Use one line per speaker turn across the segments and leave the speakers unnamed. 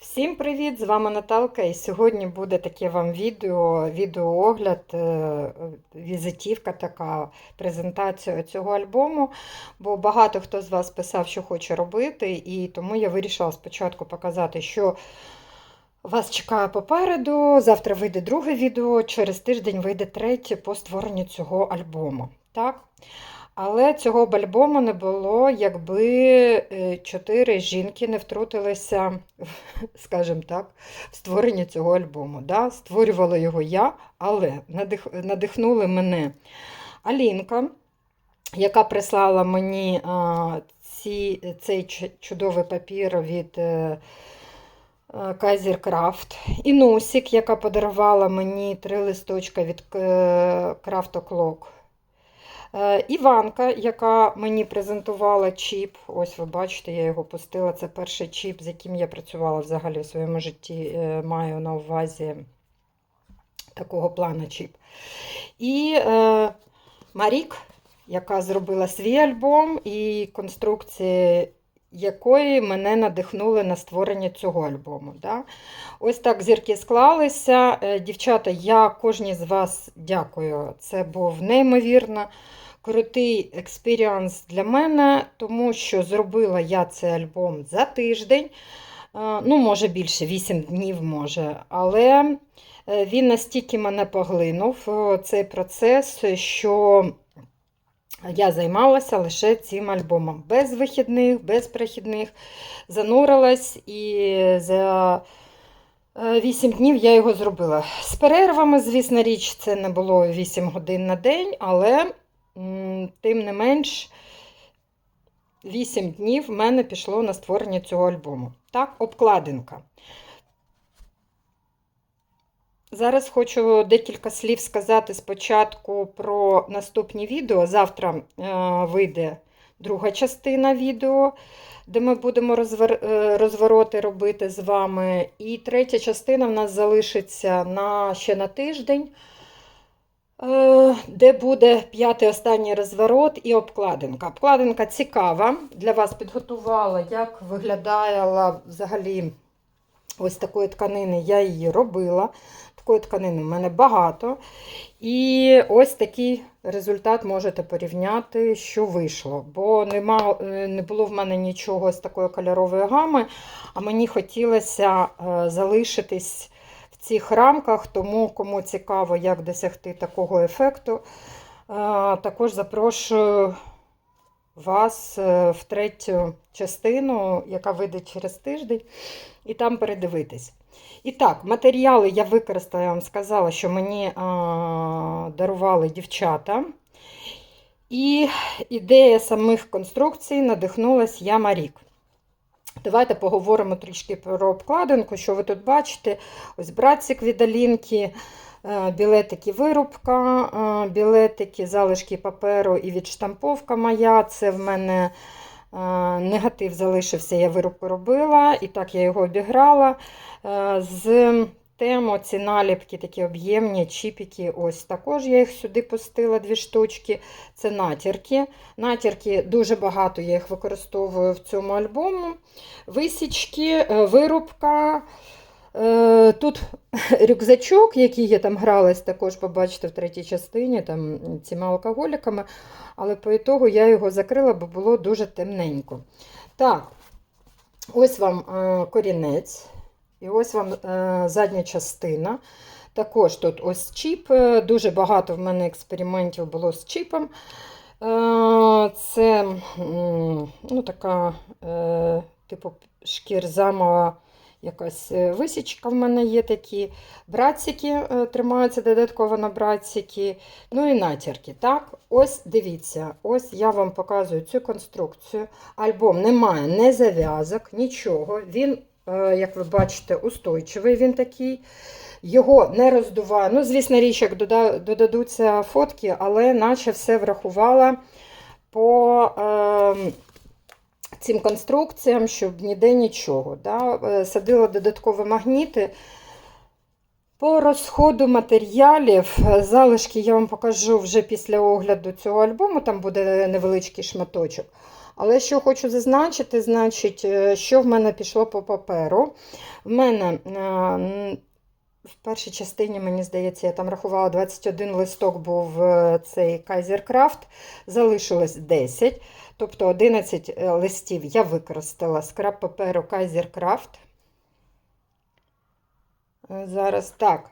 Всім привіт! З вами Наталка, і сьогодні буде таке вам відео, відеоогляд, е, візитівка така, презентація цього альбому. Бо багато хто з вас писав, що хоче робити, і тому я вирішила спочатку показати, що вас чекає попереду. Завтра вийде друге відео, через тиждень вийде третє по створенню цього альбому. Так? Але цього б альбому не було, якби е, чотири жінки не втрутилися, скажімо так, в створення цього альбому. Да? Створювала його я, але надих... надихнули мене Алінка, яка прислала мені ці, цей чудовий папір від. е, е, Кайзер Крафт. І Нусік, яка подарувала мені три листочка від е, O'Clock. Е, Іванка, яка мені презентувала чіп. Ось ви бачите, я його пустила. Це перший чіп, з яким я працювала взагалі в своєму житті. Е, Маю на увазі такого плану чіп. І е, Марік, яка зробила свій альбом, і конструкції якої мене надихнули на створення цього альбому. Да? Ось так зірки склалися. Е, Дівчата, я кожній з вас дякую. Це був неймовірно крутий експіріанс для мене, тому що зробила я цей альбом за тиждень. Е, Ну, може більше, 8 днів може. Але е, він настільки мене поглинув е, цей процес, що я займалася лише цим альбомом. Без вихідних, без прихідних. Занурилась і за 8 днів я його зробила. З перервами, звісно, річ, це не було 8 годин на день, але тим не менш. 8 днів в мене пішло на створення цього альбому. Так, обкладинка. Зараз хочу декілька слів сказати спочатку про наступні відео. Завтра е, вийде друга частина відео, де ми будемо розвер... е, розвороти робити з вами. І третя частина в нас залишиться на... ще на тиждень, де буде п'ятий останній розворот і обкладинка. Обкладинка цікава. Для вас підготувала, як виглядала взагалі ось такої тканини. Я її робила. Такої тканини в мене багато. І ось такий результат можете порівняти, що вийшло. Бо нема, е, не було в мене нічого з такої кольорової гами, а мені хотілося е, залишитись цих рамках, тому кому цікаво, як досягти такого ефекту, е, також запрошую вас е, в третю частину, яка вийде через тиждень, і там передивитись. І так, матеріали я використала, я вам сказала, що мені а, дарували дівчата. І ідея самих конструкцій надихнулась я Марік. Давайте поговоримо трішки про обкладинку, що ви тут бачите. Ось братик від Алінки, е, білетики вирубка, е, білетики, залишки паперу і відштамповка моя. Це в мене е, негатив залишився, я вирубку робила, і так я його обіграла. З тему ці наліпки такі об'ємні, чіпіки. Ось також я їх сюди пустила дві штучки. Це натірки. Натірки дуже багато я їх використовую в цьому альбому. Висічки, е, вирубка. Е, Тут рюкзачок, який я там гралась, також побачите в третій частині там цими алкоголіками. Але по ітогу я його закрила, бо було дуже темненько. Так, ось вам е, корінець. І ось вам е, задня частина. Також тут ось чіп. е, Дуже багато в мене експериментів було з чіпом. Е, Це ну, така типу шкірзамова якась висічка в мене є такі. Братсики тримаються додатково на братсики. Ну і натірки. Так, ось дивіться, ось я вам показую цю конструкцію. Альбом не має не зав'язок, нічого. Він як ви бачите, устойчивий він такий. Його не роздуває. Ну, звісно, річ, як додадуться фотки, але наче все врахувала по е, цим конструкціям, щоб ніде нічого. Да? Е, Садила додаткові магніти. По розходу матеріалів, е, залишки я вам покажу вже після огляду цього альбому, там буде невеличкий шматочок. Але що хочу зазначити, значить, е, що в мене пішло по паперу. В мене е, в першій частині, мені здається, я там рахувала 21 листок був е, цей Кайзеркрафт, залишилось 10. Тобто 11 е, листів я використала скраб паперу Кайзеркрафт. Зараз так.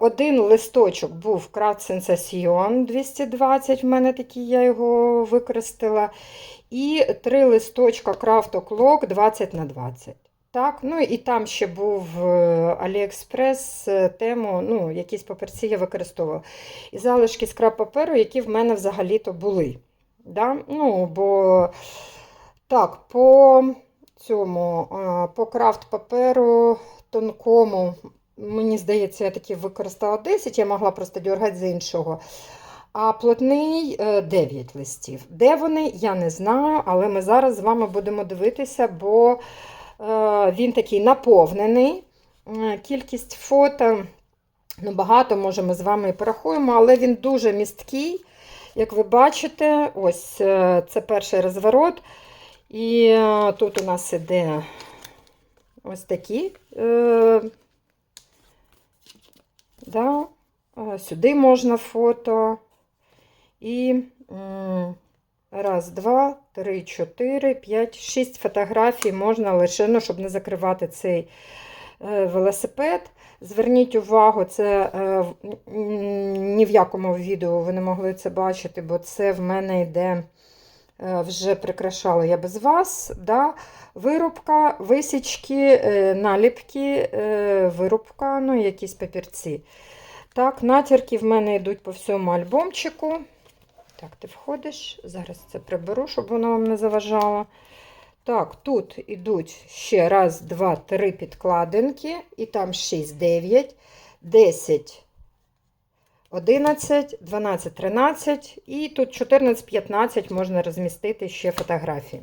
Один листочок був Craft Sensation 220, в мене такий, я його використала. І три листочка O'Clock 20 на 20. Так, ну і там ще був е, AliExpress е, тему, ну, якісь паперці я використовувала. І залишки скраб паперу, які в мене взагалі-то були. Да? Ну, бо так, по цьому, по крафт паперу тонкому, мені здається, я таки використала 10, я могла просто дергати з іншого. А плотний е, 9 листів. Де вони, я не знаю, але ми зараз з вами будемо дивитися, бо е, він такий наповнений. Е, Кількість фото ну, багато, може, ми з вами і порахуємо, але він дуже місткий. Як ви бачите, ось е, це перший розворот. І е, тут у нас іде ось такі. Е, да, е, сюди можна фото. І раз, два, три, чотири, п'ять, шість фотографій можна лише, ну, щоб не закривати цей е, велосипед. Зверніть увагу, це е, ні в якому відео ви не могли це бачити, бо це в мене йде е, вже прикрашала я без вас. Да? Вирубка, висічки, наліпки, вирубка, ну, якісь папірці. Так, натірки в мене йдуть по всьому альбомчику. Так, ти входиш. Зараз це приберу, щоб воно вам не заважало. Так, тут йдуть ще раз, два, три підкладинки, і там 6, 9, 10, 11, 12, 13, і тут 14, 15 можна розмістити ще фотографії.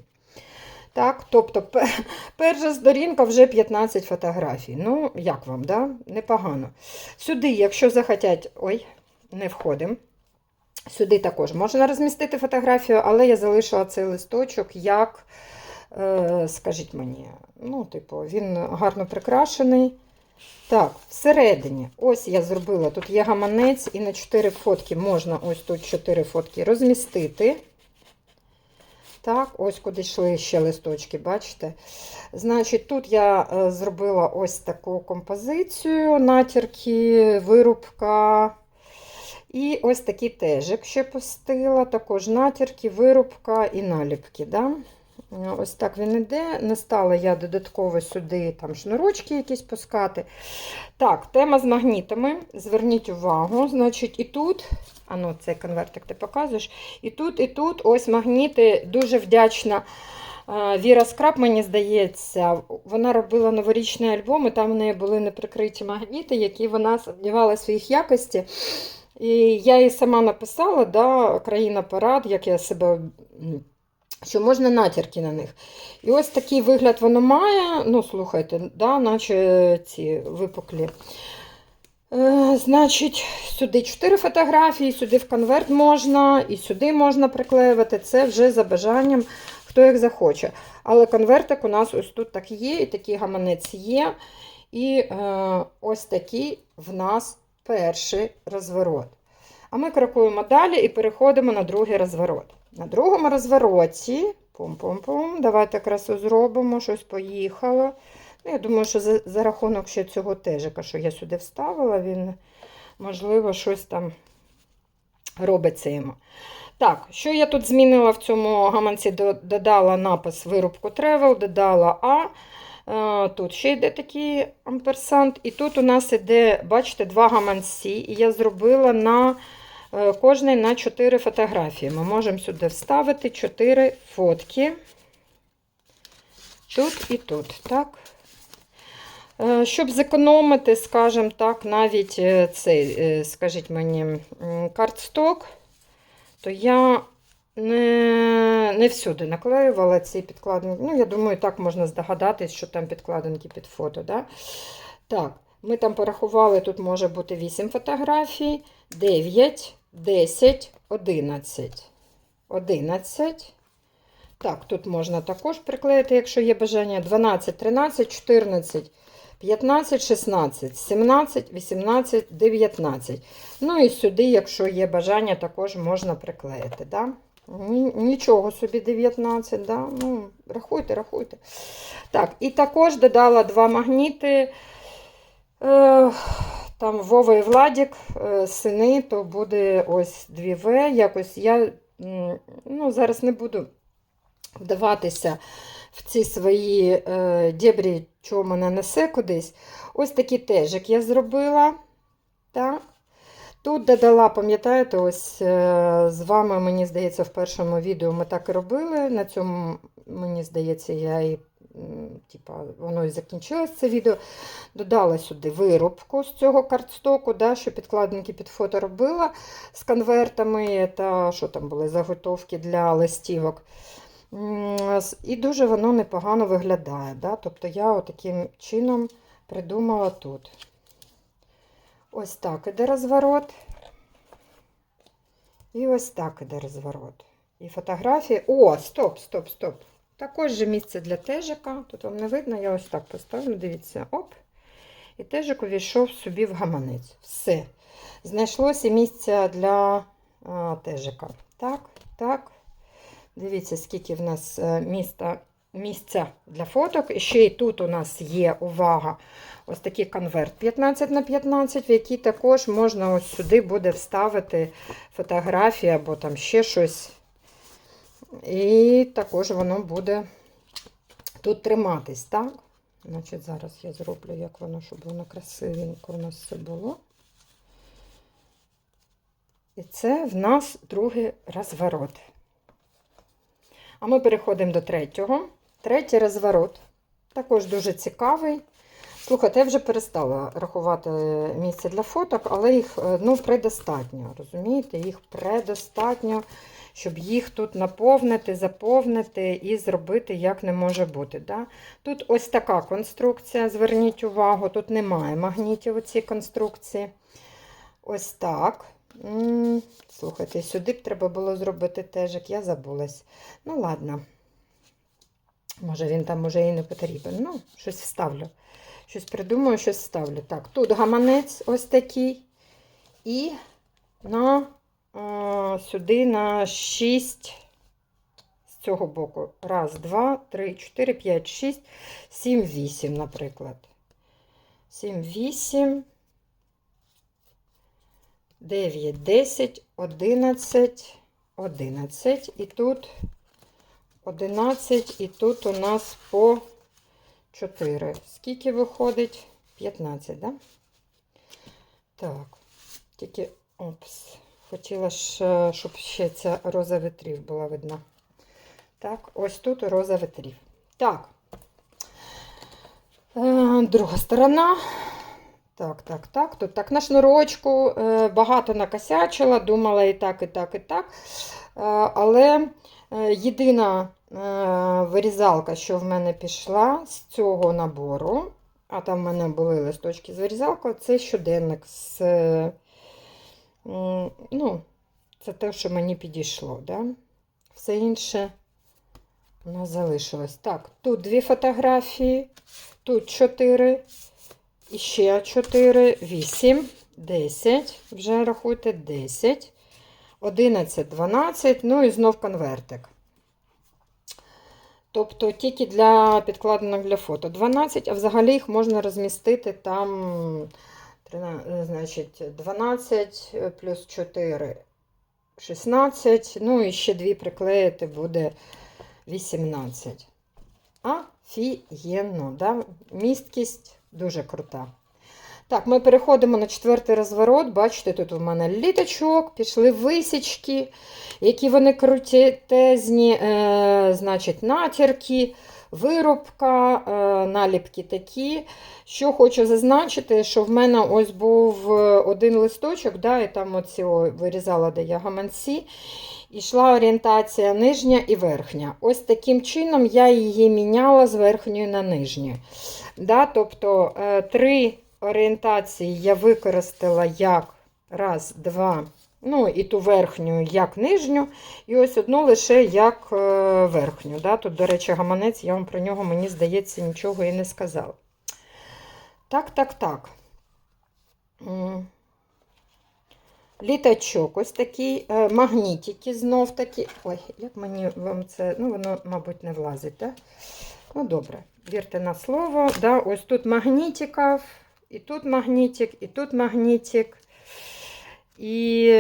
Так, тобто пе- перша сторінка вже 15 фотографій. Ну, як вам, да? Непогано. Сюди, якщо захотять, ой, не входимо. Сюди також можна розмістити фотографію, але я залишила цей листочок як, е, скажіть мені, ну, типу, він гарно прикрашений. Так, всередині, ось я зробила, тут є гаманець, і на 4 фотки можна ось тут 4 фотки розмістити. Так, ось куди йшли ще листочки, бачите? Значить, тут я е, зробила ось таку композицію, натірки, вирубка. І ось такий тежик ще пустила, також натірки, вирубка і наліпки. Да? Ось так він іде. Не стала я додатково сюди там шнурочки якісь пускати. Так, тема з магнітами. Зверніть увагу. Значить, і тут, а ну, цей конвертик ти показуєш. І тут, і тут ось магніти. Дуже вдячна. е, Віра Скраб, мені здається, вона робила новорічний альбом, і там в неї були неприкриті магніти, які вона сумнівала в своїх якості. І я їй сама написала, да, країна парад, як я себе, що можна натірки на них. І ось такий вигляд воно має. Ну, слухайте, да, наче ці випуклі. Е, значить, сюди 4 фотографії, сюди в конверт можна, і сюди можна приклеювати. Це вже за бажанням, хто як захоче. Але конвертик у нас ось тут так є, і такий гаманець є. І е, ось такий в нас перший розворот. А ми крокуємо далі і переходимо на другий розворот. На другому розвороті, пум-пум-пум, давайте красу зробимо, щось поїхало. Ну, я думаю, що за, за рахунок ще цього тежика, що я сюди вставила, він, можливо, щось там робиться йому. Так, що я тут змінила в цьому гаманці? Додала напис вирубку Travel, додала А. Е, Тут ще йде такий амперсант. І тут у нас іде, бачите, два гаманці. І я зробила на кожний на 4 фотографії. Ми можемо сюди вставити 4 фотки. Тут і тут, так? Е, Щоб зекономити, скажімо так, навіть е, цей, е, скажіть мені, картсток, то я не, не всюди наклеювала ці підкладинки. Ну, я думаю, так можна здогадатись, що там підкладинки під фото. Да? Так, ми там порахували, тут може бути 8 фотографій, 9, 10, 11. 11. Так, тут можна також приклеїти, якщо є бажання. 12, 13, 14, 15, 16, 17, 18, 19. Ну і сюди, якщо є бажання, також можна приклеїти. Да? Нічого собі 19, да? ну, рахуйте, рахуйте. Так, і також додала два магніти. Е, там Вова і Владік, е, сини, то буде ось 2В. Якось я ну, зараз не буду вдаватися в ці свої е, дєбрі, що мене несе кудись. Ось такий тежик я зробила. Так. Тут додала, пам'ятаєте, ось е, з вами, мені здається, в першому відео ми так і робили. На цьому, мені здається, я і типа, воно і закінчилось це відео. Додала сюди виробку з цього картстоку, да, що підкладинки під фото робила з конвертами, та що там були заготовки для листівок. І дуже воно непогано виглядає. Да? Тобто я таким чином придумала тут. Ось так іде розворот. І ось так іде розворот. І фотографії. О, стоп, стоп, стоп. Також же місце для тежика. Тут вам не видно, я ось так поставлю, дивіться, оп. І тежик увійшов собі в гаманець. Все. Знайшлося місце для а, тежика. Так, так. Дивіться, скільки в нас е, міста, місця для фоток. І ще й тут у нас є увага. Ось такий конверт 15 на 15, в який також можна ось сюди буде вставити фотографії або там ще щось. І також воно буде тут триматись, так? Значить, зараз я зроблю, як воно, щоб воно красивенько у нас все було. І це в нас другий розворот. А ми переходимо до третього. Третій розворот. Також дуже цікавий. Слухайте, я вже перестала рахувати місце для фоток, але їх е, ну, предостатньо. Розумієте, їх предостатньо, щоб їх тут наповнити, заповнити і зробити як не може бути. Да? Тут ось така конструкція, зверніть увагу, тут немає магнітів у цій конструкції. Ось так. Слухайте, сюди б треба було зробити теж, як я забулась. Ну, ладно. Може, він там уже і не потрібен. Ну, щось вставлю. Щось придумаю, щось вставлю. Так, тут гаманець ось такий. І на, сюди на 6 з цього боку. Раз, два, три, чотири, п'ять, шість, сім, вісім, наприклад. Сім, вісім. 9, 10, 11, 11. І тут 11, і тут у нас по 4. Скільки виходить? 15, да? Так, тільки опс. Хотіла ж, е, щоб ще ця роза витрів була видна. Так, ось тут роза витрів. Так. Е, Друга сторона. Так, так, так. Тут так на шнурочку е, багато накосячила, думала і так, і так, і так. Але єдина вирізалка, що в мене пішла з цього набору, а там в мене були листочки з вирізалкою, це щоденник з. Е, ну, це те, що мені підійшло. Да? Все інше у нас залишилось. Так, тут дві фотографії, тут чотири. І ще 4, 8, 10, вже рахуйте 10, 11, 12, ну і знов конвертик. Тобто тільки для підкладинок для фото 12, а взагалі їх можна розмістити там 13, значить, 12 плюс 4, 16, ну і ще дві приклеїти буде 18. Офігенно, да? місткість дуже крута. Так, ми переходимо на четвертий розворот. Бачите, тут у мене літочок, пішли висічки, які вони крутезні, е, значить, натірки, виробка, е, наліпки такі. Що хочу зазначити, що в мене ось був один листочок, да, і там оці вирізала, де я гаманці. Ішла орієнтація нижня і верхня. Ось таким чином я її міняла з верхньої на нижню. Да, тобто е, три орієнтації я використала як раз, два, Ну, і ту верхню, як нижню, і ось одну лише як е, верхню. Да? Тут, до речі, гаманець, я вам про нього, мені здається, нічого і не сказала. Так, так, так. Літачок ось такий, е, магнітики знов такі. Ой, як мені вам це, ну воно, мабуть, не влазить, так? Ну, добре, вірте на слово. Да, ось тут магнітика, і тут магнітик, і тут магнітик. І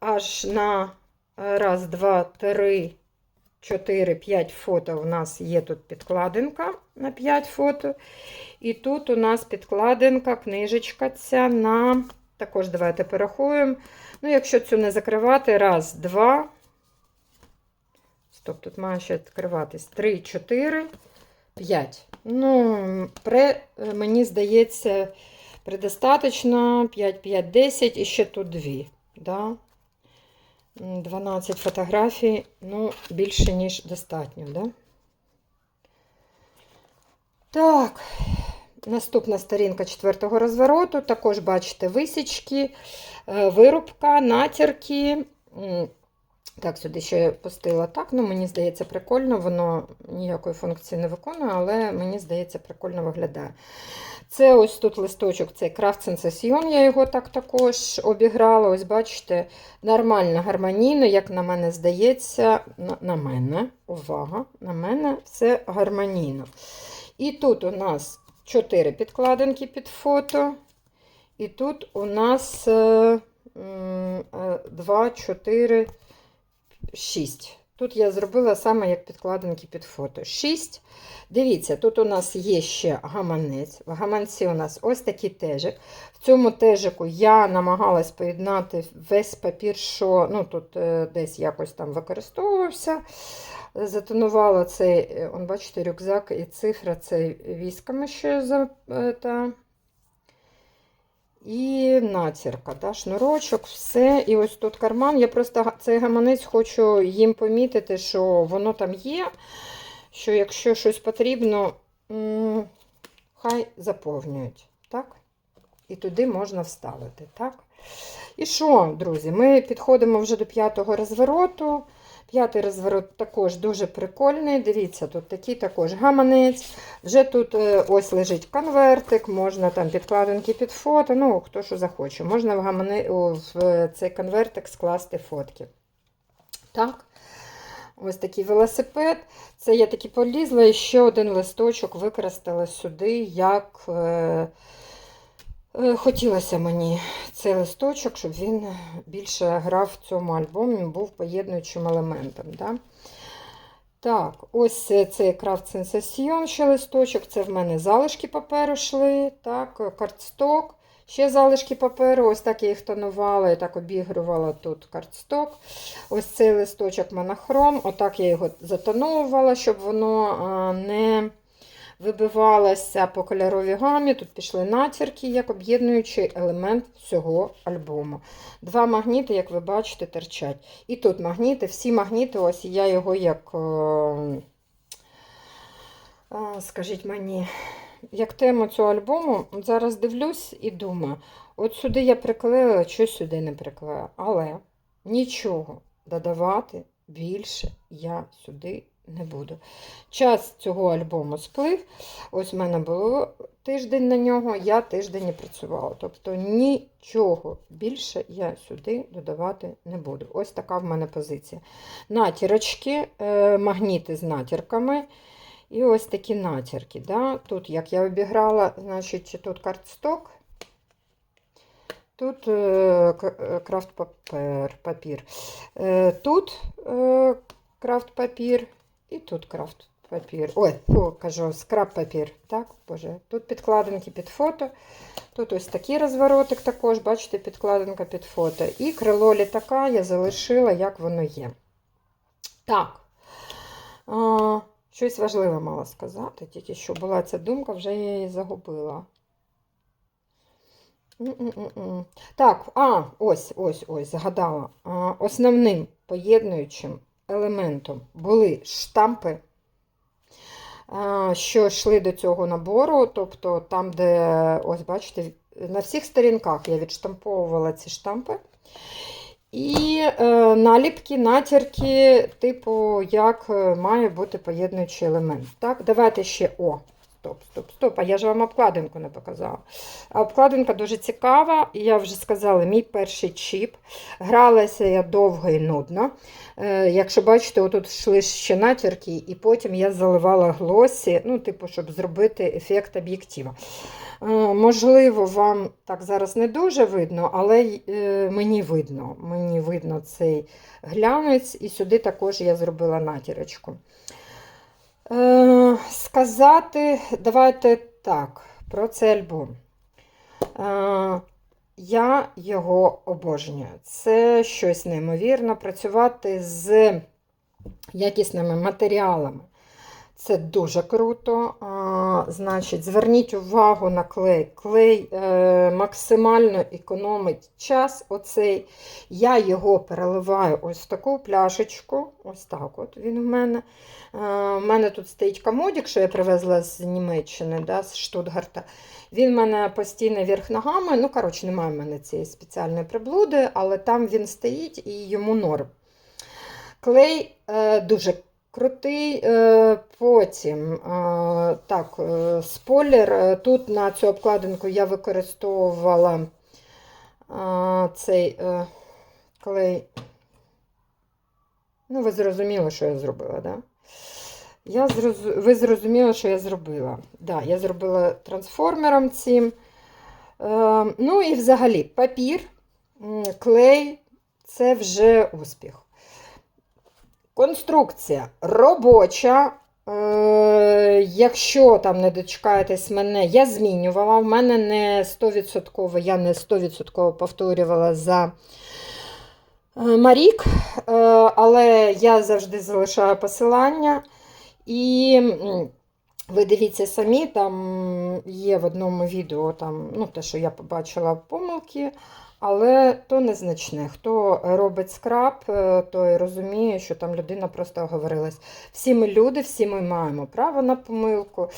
аж на раз, два, три, чотири, п'ять фото у нас є тут підкладинка на 5 фото. І тут у нас підкладинка, книжечка ця на. Також давайте порахуємо. Ну, якщо цю не закривати, раз, два. Стоп, тут має ще відкриватись. Три, чотири, п'ять. Ну, при, мені здається, предостаточно. 5, 5, 10 і ще тут дві. Да? 12 фотографій, ну, більше, ніж достатньо, да? Так, наступна сторінка четвертого розвороту. Також бачите висічки, е, вирубка, натірки. Так, сюди ще я пустила так. Ну, мені здається, прикольно. Воно ніякої функції не виконує, але мені здається, прикольно виглядає. Це ось тут листочок, цей Craft Sensation, я його так також обіграла. Ось, бачите, нормально, гармонійно, як на мене здається, на, на мене, увага, на мене все гармонійно. І тут у нас 4 підкладинки під фото. І тут у нас 2, 4, 6. Тут я зробила саме як підкладинки під фото. 6. Дивіться, тут у нас є ще гаманець. В гаманці у нас ось такий тежик. В цьому тежику я намагалась поєднати весь папір, що ну, тут е, десь якось там використовувався. Затонувала цей, е, он, бачите, рюкзак і цифра це військами ще за. е, Та, і натірка, да, шнурочок, все. І ось тут карман. Я просто цей гаманець хочу їм помітити, що воно там є. Що якщо щось потрібно, хай заповнюють. Так? І туди можна вставити. Так? І що, друзі, ми підходимо вже до п'ятого розвороту. П'ятий розворот також дуже прикольний. Дивіться, тут такий також гаманець. Вже тут е, ось лежить конвертик, можна там підкладинки під фото, ну, хто що захоче. Можна в, гамани... в цей конвертик скласти фотки. Так. Ось такий велосипед. Це я таки полізла і ще один листочок використала сюди, як е, е, хотілося мені цей листочок, щоб він більше грав в цьому альбомі, був поєднуючим елементом. Да? Так, ось цей Craft Sensation ще листочок. Це в мене залишки паперу йшли. Так, картсток. Ще залишки паперу, ось так я їх тонувала, і так обігрувала тут картсток. Ось цей листочок монохром. Отак я його затоновувала, щоб воно не вибивалося по кольоровій гамі. Тут пішли натірки, як об'єднуючий елемент всього альбому. Два магніти, як ви бачите, терчать. І тут магніти, всі магніти, ось я його як, е, скажіть мені, як тему цього альбому, зараз дивлюсь і думаю, от сюди я приклеїла, що сюди не приклеїла. Але нічого додавати більше я сюди не буду. Час цього альбому сплив. Ось в мене було тиждень на нього, я тиждень не працювала. Тобто нічого більше я сюди додавати не буду. Ось така в мене позиція. Натірочки, е, магніти з натірками. І ось такі натірки. Да? Тут, як я обіграла, значить, тут картсток, тут е, е, крафт папір. Тут крафт папір і тут крафт папір. Ой, о, кажу, скраб папір. Так, боже. Тут підкладинки під фото. Тут ось такий розворотик також, бачите, підкладинка під фото. І крило літака я залишила, як воно є. Так. А, щось важливе мала сказати, тільки що була ця думка, вже я її загубила. Так, а, ось, ось, ось, згадала. Основним поєднуючим елементом були штампи, що йшли до цього набору. Тобто там, де, ось бачите, на всіх сторінках я відштамповувала ці штампи. І е, наліпки, натірки, типу, як е, має бути поєднуючий елемент. Так, давайте ще о. Стоп, стоп, стоп. А я ж вам обкладинку не показала. А обкладинка дуже цікава. Я вже сказала, мій перший чіп. Гралася я довго і нудно. Е, якщо бачите, отут йшли ще натірки, і потім я заливала глосі, ну, типу, щоб зробити ефект об'єктива. Е, Можливо, вам так зараз не дуже видно, але е, мені видно. Мені видно цей глянець, і сюди також я зробила натірочку. Е, сказати, давайте так, про цей альбом. Е, я його обожнюю. Це щось неймовірно. Працювати з якісними матеріалами. Це дуже круто. А, значить, зверніть увагу на клей. Клей е, максимально економить час. Оцей. Я його переливаю ось в таку пляшечку. Ось так от він у мене. Е, у мене тут стоїть комодик, що я привезла з Німеччини, да, з Штутгарта. Він в мене постійно вверх ногами. Ну, коротше, немає в мене цієї спеціальної приблуди, але там він стоїть і йому норм. Клей е, дуже крутий. Е, потім, е, так, е, спойлер. Тут на цю обкладинку я використовувала цей клей. Ну, ви зрозуміли, що я зробила? Да? Я зроз... Ви зрозуміли, що я зробила. Да, я зробила трансформером цим. Ну і взагалі папір, клей це вже успіх. Конструкція робоча. Е, якщо там не дочекаєтесь мене, я змінювала. В мене не 100%, я не 100% повторювала за е, Марік, е, але я завжди залишаю посилання. І ви дивіться самі, там є в одному відео там, ну, те, що я побачила помилки, але то незначне. Хто робить скраб, е, той розуміє, що там людина просто оговорилась. Всі ми люди, всі ми маємо право на помилку.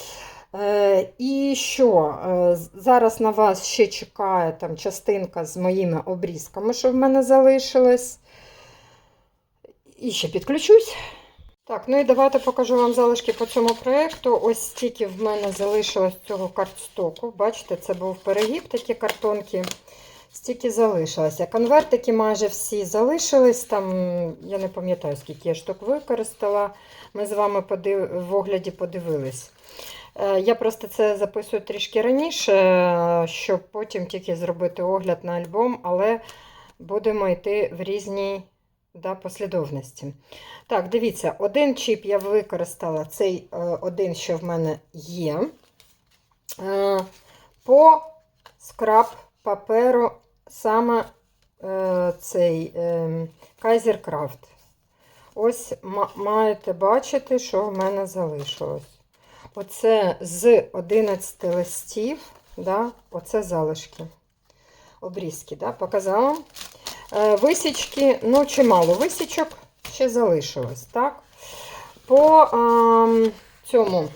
Е, І що? Е, Зараз на вас ще чекає там частинка з моїми обрізками, що в мене залишилось. І ще підключусь. Так, ну і давайте покажу вам залишки по цьому проєкту. Ось стільки в мене залишилось цього картстоку. Бачите, це був перегиб, такі картонки. Стільки залишилося. Конвертики майже всі залишились. Там, я не пам'ятаю, скільки я штук використала. Ми з вами подив... в огляді подивились. Е, Я просто це записую трішки раніше, щоб потім тільки зробити огляд на альбом, але будемо йти в різній да, послідовності. Так, дивіться, один чіп я використала, цей е, один, що в мене є. Е, по скраб паперу саме е, цей е, Kaiser Craft. Ось маєте бачити, що в мене залишилось. Оце з 11 листів, да, оце залишки. Обрізки, да, показала. Е, Висічки, ну, чимало висічок ще залишилось, так? По ам, цьому,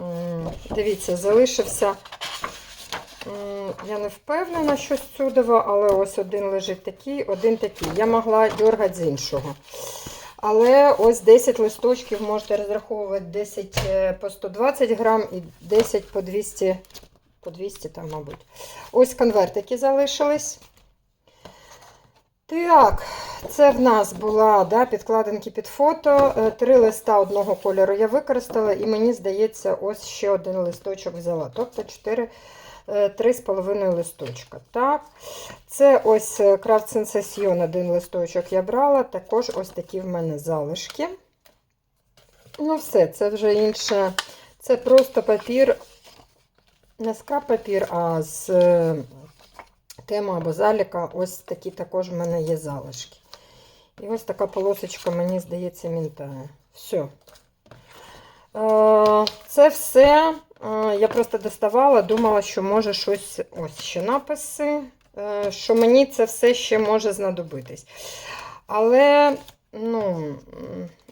м, дивіться, залишився. Я не впевнена, що цюдова, але ось один лежить такий, один такий. Я могла дергати з іншого. Але ось 10 листочків можете розраховувати 10 е, по 120 грам і 10 по 200, по 200 там, мабуть. Ось конвертики залишились. Так, це в нас була да, підкладинки під фото. Е, Три листа одного кольору я використала, і мені здається, ось ще один листочок взяла. Тобто 4, 3,5 листочка. Так. Це ось е, Craft Sensation, один листочок я брала. Також ось такі в мене залишки. Ну, все, це вже інше. Це просто папір, не скраб папір, а з е, тема або заліка. Ось такі також в мене є залишки. І ось така полосочка, мені здається, мінтає. Все. Е, Це все. Я просто доставала, думала, що може щось. Ось ще написи, е, що мені це все ще може знадобитись. Але, ну,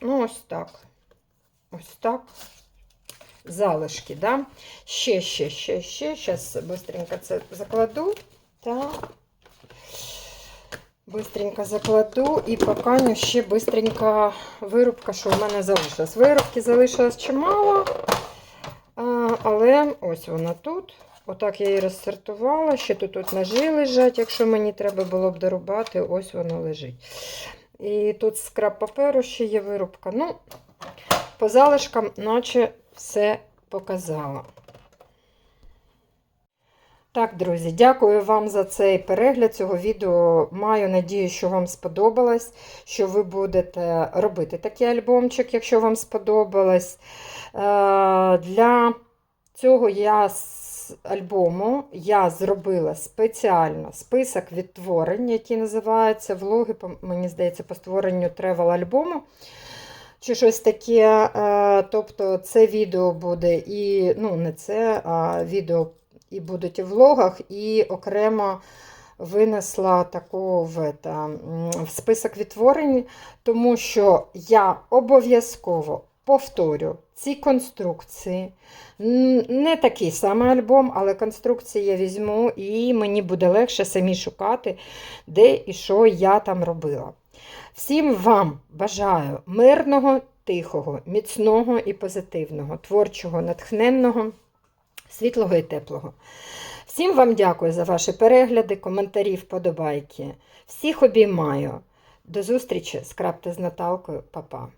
ну ось так. Ось так. Залишки, да? Ще, ще, ще, ще. Зараз швидко це закладу. Так. Бистренько закладу і поки ще бистренько вирубка, що в мене залишилась. Вирубки залишилось чимало, але ось вона тут. Отак я її розсортувала. Ще тут, тут ножі лежать, якщо мені треба було б дорубати, ось воно лежить. І тут скраб паперу ще є вирубка. Ну, по залишкам, наче все показала. Так, друзі, дякую вам за цей перегляд цього відео. Маю надію, що вам сподобалось, що ви будете робити такий альбомчик, якщо вам сподобалось. Е, Для цього я альбому я зробила спеціально список відтворень, які називаються влоги, мені здається, по створенню тревел-альбому. Чи щось таке. Е, Тобто це відео буде і, ну, не це, а відео і будуть і в влогах, і окремо винесла таку в, ета, м, в список відтворень, тому що я обов'язково повторю ці конструкції. Не такий самий альбом, але конструкції я візьму, і мені буде легше самі шукати, де і що я там робила. Всім вам бажаю мирного, тихого, міцного і позитивного, творчого, натхненного, світлого і теплого. Всім вам дякую за ваші перегляди, коментарі, вподобайки. Всіх обіймаю. До зустрічі з крапти з Наталкою, Па-па.